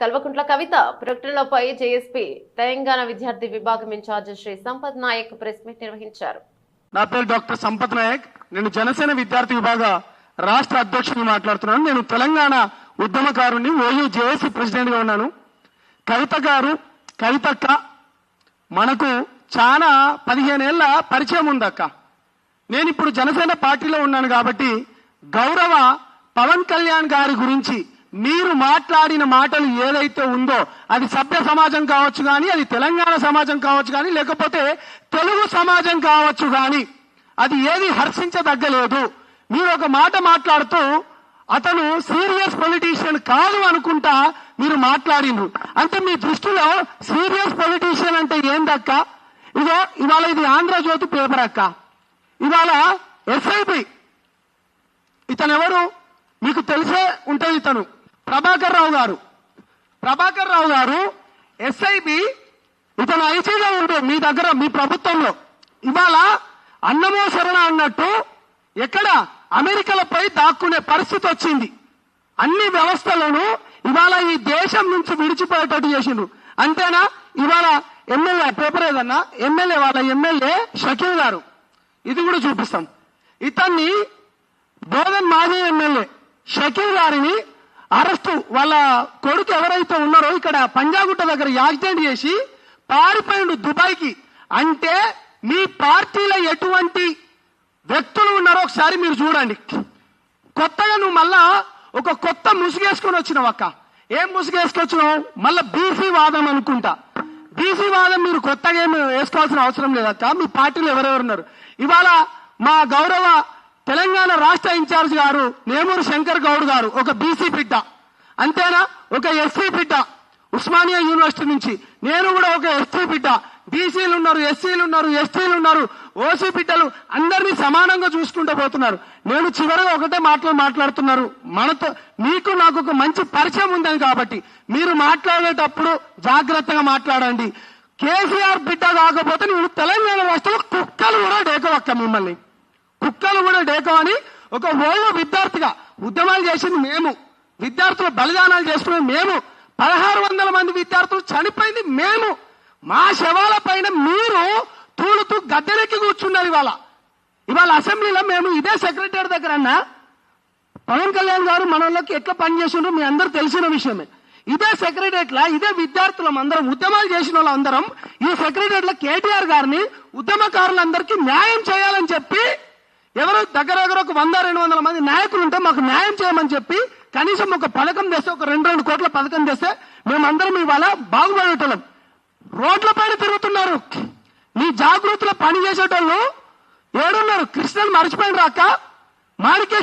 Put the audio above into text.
కల్వకుంట్ల కవిత ప్రకటనలపై జేఎస్పీ తెలంగాణ విద్యార్థి విభాగం incharge Shri Sampath Nayak press meet నిర్వహించారు. నా పేరు డాక్టర్ సంపత్ నాయక్. నేను జనసేన విద్యార్థి విభాగ రాష్ట్ర అధ్యక్షుని మాట్లాడుతున్నాను. నేను తెలంగాణ ఉద్యమకారుని ఓయూ జేఏసీ ప్రెసిడెంట్గా ఉన్నాను. కవిత గారు కవితక్క మనకు చాలా పదిహేనేళ్ళ పరిచయం ఉందక్క నేను ఇప్పుడు జనసేన పార్టీలో ఉన్నాను కాబట్టి గౌరవ పవన్ కళ్యాణ్ గారి గురించి మీరు మాట్లాడిన మాటలు ఏదైతే ఉందో అది సభ్య సమాజం కావచ్చు కానీ అది తెలంగాణ సమాజం కావచ్చు కానీ లేకపోతే తెలుగు సమాజం కావచ్చు కానీ అది ఏది హర్షించదగ్గలేదు. మీరు ఒక మాట మాట్లాడుతూ అతను సీరియస్ పొలిటీషియన్ కాదు అనుకుంటా మీరు మాట్లాడిండ్రు. అంటే మీ దృష్టిలో సీరియస్ పొలిటీషియన్ అంటే ఏందక్క? ఇదో ఇవాళ ఇది ఆంధ్రజ్యోతి పేపర్ అక్క. ఇవాళ ఎస్ఐపి. ఇతను ఎవరు మీకు తెలిసే ఉంటుంది ఇతను. రావు గారు. ప్రభాకర్ రావు గారు ఎస్ఐబి ఇతను ఐసీలో ఉండు మీ దగ్గర మీ ప్రభుత్వంలో. ఇవాళ అన్నమో శరణ అన్నట్టు ఎక్కడ అమెరికాలపై దాక్కునే పరిస్థితి వచ్చింది. అన్ని వ్యవస్థలను ఇవాళ ఈ దేశం నుంచి విడిచిపోయేటట్టు చేసిండ్రు అంతేనా? ఇవాళ ఎమ్మెల్యే పేపర్ ఏదన్నా? ఎమ్మెల్యే వాళ్ళ ఎమ్మెల్యే షకీల్ గారు. ఇది కూడా చూపిస్తాం. ఇతన్ని బోధన్ మాజీ ఎమ్మెల్యే షకీల్ గారిని అరెస్టు వాళ్ళ కొడుకు ఎవరైతే ఉన్నారో ఇక్కడ పంజాగుట్ట దగ్గర యాక్సిడెంట్ చేసి పారిపోయిండు దుబాయ్కి. అంటే మీ పార్టీలో ఎటువంటి వ్యక్తులు ఉన్నారో ఒకసారి మీరు చూడండి. కొత్తగా నువ్వు మళ్ళా ఒక కొత్త ముసుగేసుకొని వచ్చినావు అక్క. ఏం ముసుగేసుకొచ్చినావు? మళ్ళీ బీసీ వాదం అనుకుంటా. బీసీ వాదం మీరు కొత్తగా ఏమి వేసుకోవాల్సిన అవసరం లేదక్క మీ పార్టీలో ఎవరెవరు ఉన్నారు? ఇవాళ మా గౌరవ తెలంగాణ రాష్ట్ర ఇన్ఛార్జ్ గారు నేమూరు శంకర్ గౌడ్ గారు ఒక బీసీ బిడ్డ. అంతేనా? ఒక ఎస్సీ బిడ్డ. ఉస్మానియా యూనివర్సిటీ నుంచి. నేను కూడా ఒక ఎస్సీ బిడ్డ. బీసీలు ఉన్నారు ఎస్సీలు ఉన్నారు ఎస్టీలు ఉన్నారు. ఓసీ బిడ్డలు అందరినీ సమానంగా చూసుకుంటూ పోతున్నారు. నేను చివరిగా ఒకటే మాటలు మాట్లాడుతున్నారు. మనతో మీకు నాకు ఒక మంచి పరిచయం ఉందని కాబట్టి మీరు మాట్లాడేటప్పుడు జాగ్రత్తగా మాట్లాడండి. కేసీఆర్ బిడ్డ కాకపోతే నేను తెలంగాణ రాష్ట్రంలో కుక్కలు కూడా డేకవక్క మిమ్మల్ని. కుక్కలు కూడా డేకమని ఒక ఓయో విద్యార్థిగా ఉద్యమాలు చేసింది మేము. విద్యార్థులు బలిదానాలు చేసుకునేది మేము. పదహారు వందల మంది విద్యార్థులు చనిపోయింది మేము. మా శవాల పైన మీరు తూలుతూ గద్దెలెక్కి కూర్చున్నారు ఇవాళ. ఇవాళ అసెంబ్లీలో మేము ఇదే సెక్రటరీ దగ్గర అన్నా. పవన్ కళ్యాణ్ గారు మనలోకి ఎట్లా పనిచేసిండ్రో మీ అందరూ తెలిసిన విషయమే. ఇదే సెక్రటరియట్ ఇదే విద్యార్థులం అందరం ఉద్యమాలు చేసిన వాళ్ళందరం ఈ సెక్రటరియట్ కేటీఆర్ గారిని ఉద్యమకారులందరికీ న్యాయం చేయాలని చెప్పి ఎవరు దగ్గర దగ్గర ఒక వంద రెండు వందల మంది నాయకులు ఉంటే మాకు న్యాయం చేయమని చెప్పి కనీసం ఒక పథకం తెస్తే ఒక రెండు రెండు కోట్ల పథకం తెస్తే మేమందరం ఇవాళ బాగుపడేటోళ్ళం. రోడ్ల పైన తిరుగుతున్నారు. మీ జాగృతిలో పని చేసేటోళ్ళు ఏడున్నారు. కృష్ణను మర్చిపోయిన రాక మాణికేశ్వర